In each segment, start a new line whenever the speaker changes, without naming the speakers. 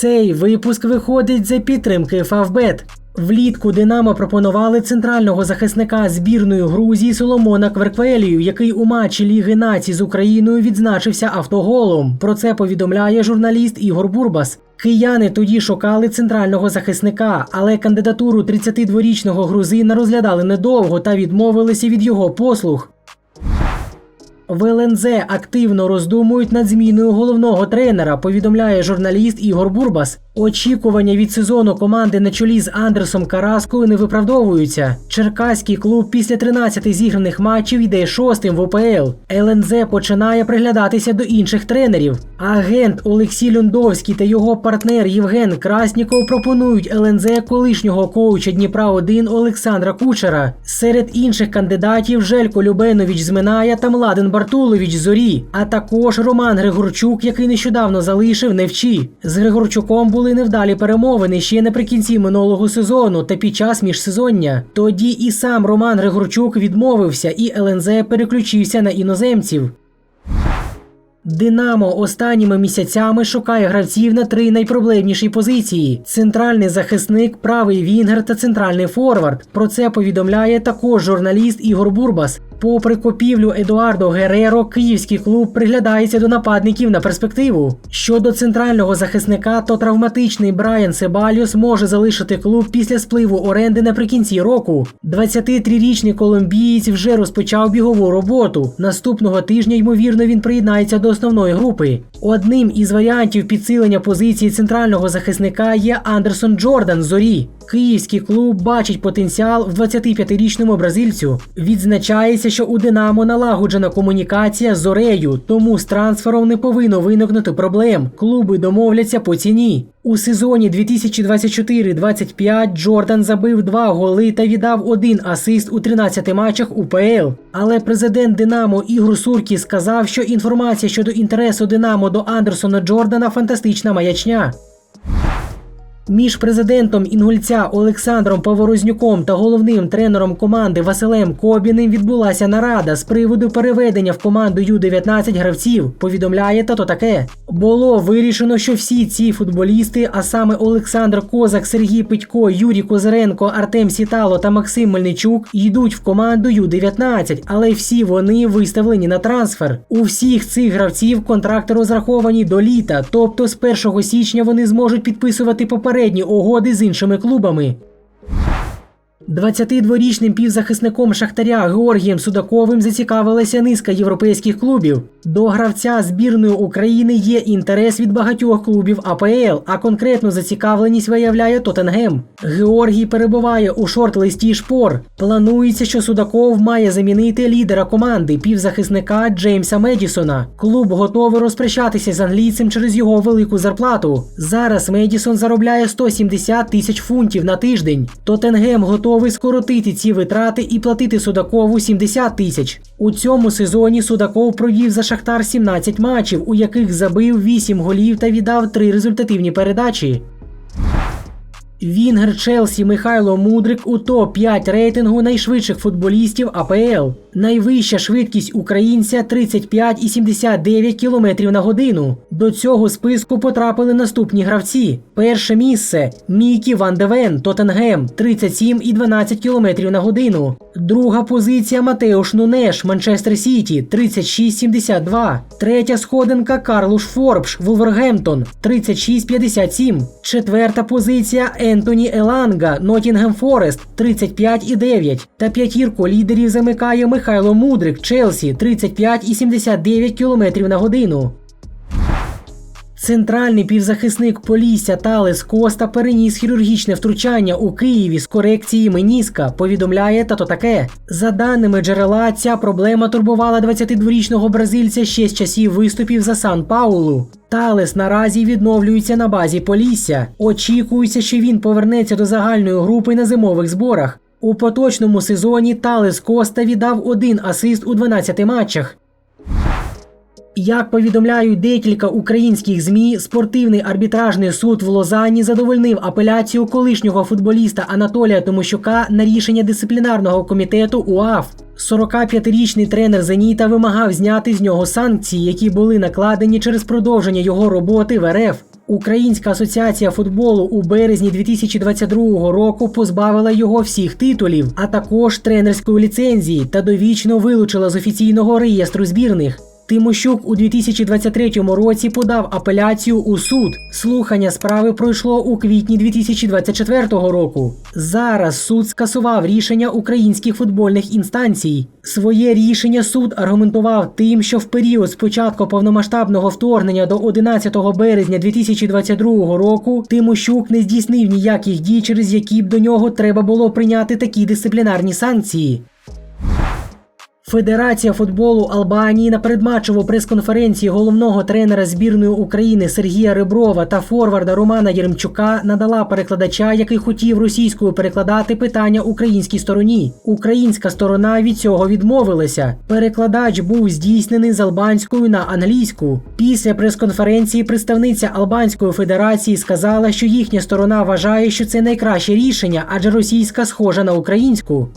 Цей випуск виходить за підтримки Фавбет. Влітку Динамо пропонували центрального захисника збірної Грузії Соломона Кверквелію, який у матчі Ліги націй з Україною відзначився автоголом. Про це повідомляє журналіст Ігор Бурбас. Кияни тоді шукали центрального захисника, але кандидатуру 32-річного грузина розглядали недовго та відмовилися від його послуг. В ЛНЗ активно роздумують над зміною головного тренера, повідомляє журналіст Ігор Бурбас. Очікування від сезону команди на чолі з Андерсом Караскою не виправдовуються. Черкаський клуб після 13 зіграних матчів йде шостим в ОПЛ. ЛНЗ починає приглядатися до інших тренерів. Агент Олексій Льондовський та його партнер Євген Красніков пропонують ЛНЗ колишнього коуча Дніпра 1 Олександра Кучера. Серед інших кандидатів Желько Любенович з Миная та Младен Бартулович Зорі, а також Роман Григорчук, який нещодавно залишив Невчі. З Григорчуком були невдалі перемовини ще наприкінці минулого сезону та під час міжсезоння. Тоді і сам Роман Григорчук відмовився, і ЛНЗ переключився на іноземців. Динамо останніми місяцями шукає гравців на три найпроблемніші позиції: центральний захисник, правий вінгер та центральний форвард. Про це повідомляє також журналіст Ігор Бурбас. Попри купівлю Едуардо Гереро, київський клуб приглядається до нападників на перспективу. Щодо центрального захисника, то травматичний Брайан Себальос може залишити клуб після спливу оренди наприкінці року. 23-річний колумбієць вже розпочав бігову роботу. Наступного тижня, ймовірно, він приєднається до основної групи. Одним із варіантів підсилення позиції центрального захисника є Андерсон Джордан зорі. Київський клуб бачить потенціал в 25-річному бразильцю. Відзначається, що у Динамо налагоджена комунікація з Зорею, тому з трансфером не повинно виникнути проблем. Клуби домовляться по ціні. У сезоні 2024-25 Джордан забив два голи та віддав один асист у 13 матчах УПЛ. Але президент Динамо Ігор Суркі сказав, що інформація щодо інтересу Динамо до Андерсона Джордана фантастична маячня. Між президентом інгульця Олександром Поворознюком та головним тренером команди Василем Кобіним відбулася нарада з приводу переведення в команду Ю-19 гравців. Повідомляє тато таке. Було вирішено, що всі ці футболісти, а саме Олександр Козак, Сергій Питько, Юрій Козиренко, Артем Сітало та Максим Мельничук йдуть в команду Ю-19, але всі вони виставлені на трансфер. У всіх цих гравців контракти розраховані до літа, тобто з 1 січня вони зможуть підписувати попередні угоди з іншими клубами. 22-річним півзахисником Шахтаря Георгієм Судаковим зацікавилася низка європейських клубів. До гравця збірної України є інтерес від багатьох клубів АПЛ, а конкретну зацікавленість виявляє Тоттенгем. Георгій перебуває у шорт-листі шпор. Планується, що Судаков має замінити лідера команди півзахисника Джеймса Медісона. Клуб готовий розпрощатися з англійцем через його велику зарплату. Зараз Медісон заробляє 170 тисяч фунтів на тиждень. Тоттенгем готовий скоротити ці витрати і платити Судакову 70 тисяч. У цьому сезоні Судаков провів за Шахтар 17 матчів, у яких забив 8 голів та віддав 3 результативні передачі. Вінгер Челсі Михайло Мудрик у топ-5 рейтингу найшвидших футболістів АПЛ. Найвища швидкість українця 35,79 км на годину. До цього списку потрапили наступні гравці. Перше місце Мікі Ван Девен, Тоттенгем 37,12 км на годину. Друга позиція Матеуш Нунеш, Манчестер Сіті 36,72. Третя сходинка Карлуш Форбш, Вулвергемптон 36,57. Четверта позиція Ентоні Еланга, Нотінгем Форест 35,9. Та п'ятірку лідерів замикає Михайло Мудрик, Челсі 35,79 км на годину. Центральний півзахисник Полісся Талес Коста переніс хірургічне втручання у Києві з корекції меніска, повідомляє тато таке. За даними джерела, ця проблема турбувала 22-річного бразильця ще з часів виступів за Сан Паулу. Талес наразі відновлюється на базі Полісся. Очікується, що він повернеться до загальної групи на зимових зборах. У поточному сезоні Талес Коста віддав один асист у 12 матчах. Як повідомляють декілька українських змі, спортивний арбітражний суд в Лозанні задовольнив апеляцію колишнього футболіста Анатолія Томощука на рішення дисциплінарного комітету УАФ. 45-річний тренер Зеніта вимагав зняти з нього санкції, які були накладені через продовження його роботи в РФ. Українська асоціація футболу у березні 2022 року позбавила його всіх титулів, а також тренерської ліцензії та довічно вилучила з офіційного реєстру збірних. Тимощук у 2023 році подав апеляцію у суд. Слухання справи пройшло у квітні 2024 року. Зараз суд скасував рішення українських футбольних інстанцій. Своє рішення суд аргументував тим, що в період з початку повномасштабного вторгнення до 11 березня 2022 року Тимощук не здійснив ніяких дій, через які б до нього треба було прийняти такі дисциплінарні санкції. Федерація футболу Албанії на передматчеву прес-конференції головного тренера збірної України Сергія Реброва та форварда Романа Єремчука надала перекладача, який хотів російською перекладати питання українській стороні. Українська сторона від цього відмовилася. Перекладач був здійснений з албанською на англійську. Після прес-конференції представниця Албанської федерації сказала, що їхня сторона вважає, що це найкраще рішення, адже російська схожа на українську.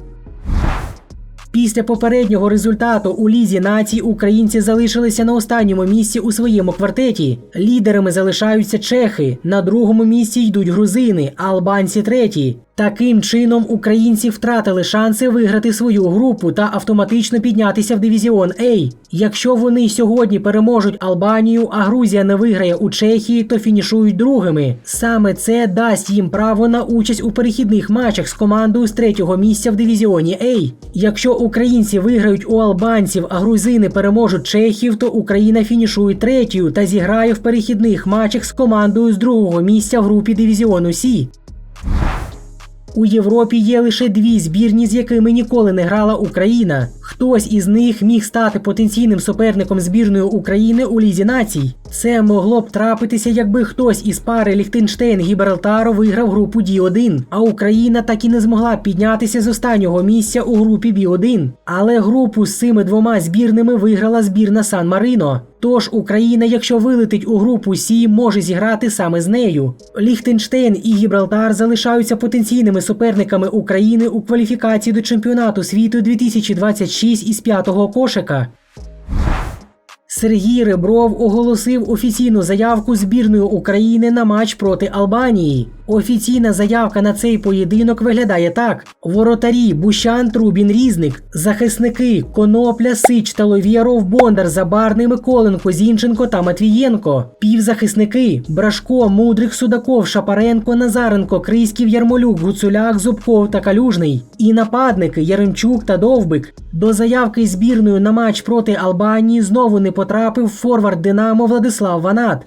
Після попереднього результату у лізі націй українці залишилися на останньому місці у своєму квартеті. Лідерами залишаються чехи, на другому місці йдуть грузини, а албанці треті. Таким чином українці втратили шанси виграти свою групу та автоматично піднятися в дивізіон А. Якщо вони сьогодні переможуть Албанію, а Грузія не виграє у Чехії, то фінішують другими. Саме це дасть їм право на участь у перехідних матчах з командою з третього місця в дивізіоні А. Якщо українці виграють у албанців, а грузини переможуть чехів, то Україна фінішує третьою та зіграє в перехідних матчах з командою з другого місця в групі дивізіону Сі. У Європі є лише дві збірні, з якими ніколи не грала Україна. Хтось із них міг стати потенційним суперником збірної України у Лізі націй. Це могло б трапитися, якби хтось із пари Ліхтенштейн Гібралтару виграв групу Ді-1, а Україна так і не змогла піднятися з останнього місця у групі Бі-1. Але групу з цими двома збірними виграла збірна Сан Марино. Тож Україна, якщо вилетить у групу Сі, може зіграти саме з нею. Ліхтенштейн і Гібралтар залишаються потенційними суперниками України у кваліфікації до чемпіонату світу 2026 із 5 кошика. Сергій Ребров оголосив офіційну заявку збірної України на матч проти Албанії. Офіційна заявка на цей поєдинок виглядає так: воротарі Бущан, Трубін, Різник, захисники Конопля, Сич та Ловєров, Бондар, Забарний, Миколенко, Зінченко та Матвієнко, півзахисники Брашко, Мудрик, Судаков, Шапаренко, Назаренко, Криськів, Ярмолюк, Гуцуляк, Зубков та Калюжний. І нападники Яремчук та Довбик. До заявки збірної на матч проти Албанії знову не потрапив форвард Динамо Владислав Ванат.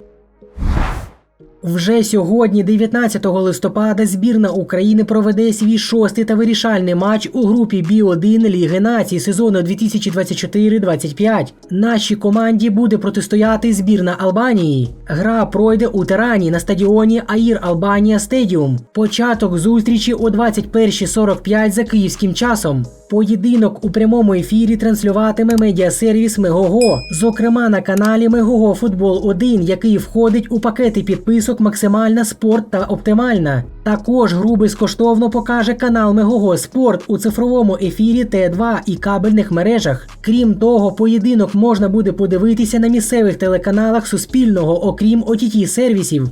Вже сьогодні, 19 листопада, збірна України проведе свій шостий та вирішальний матч у групі Бі-1 Ліги націй сезону 2024-25. Нашій команді буде протистояти збірна Албанії. Гра пройде у Тирані на стадіоні Аїр Албанія Стедіум. Початок зустрічі о 21.45 за київським часом. Поєдинок у прямому ефірі транслюватиме медіасервіс Мегого, зокрема на каналі Мегого Футбол 1, який входить у пакети підписок Максимальна Спорт та Оптимальна. Також гру безкоштовно покаже канал Мегого Спорт у цифровому ефірі Т2 і кабельних мережах. Крім того, поєдинок можна буде подивитися на місцевих телеканалах Суспільного, окрім ott сервісів.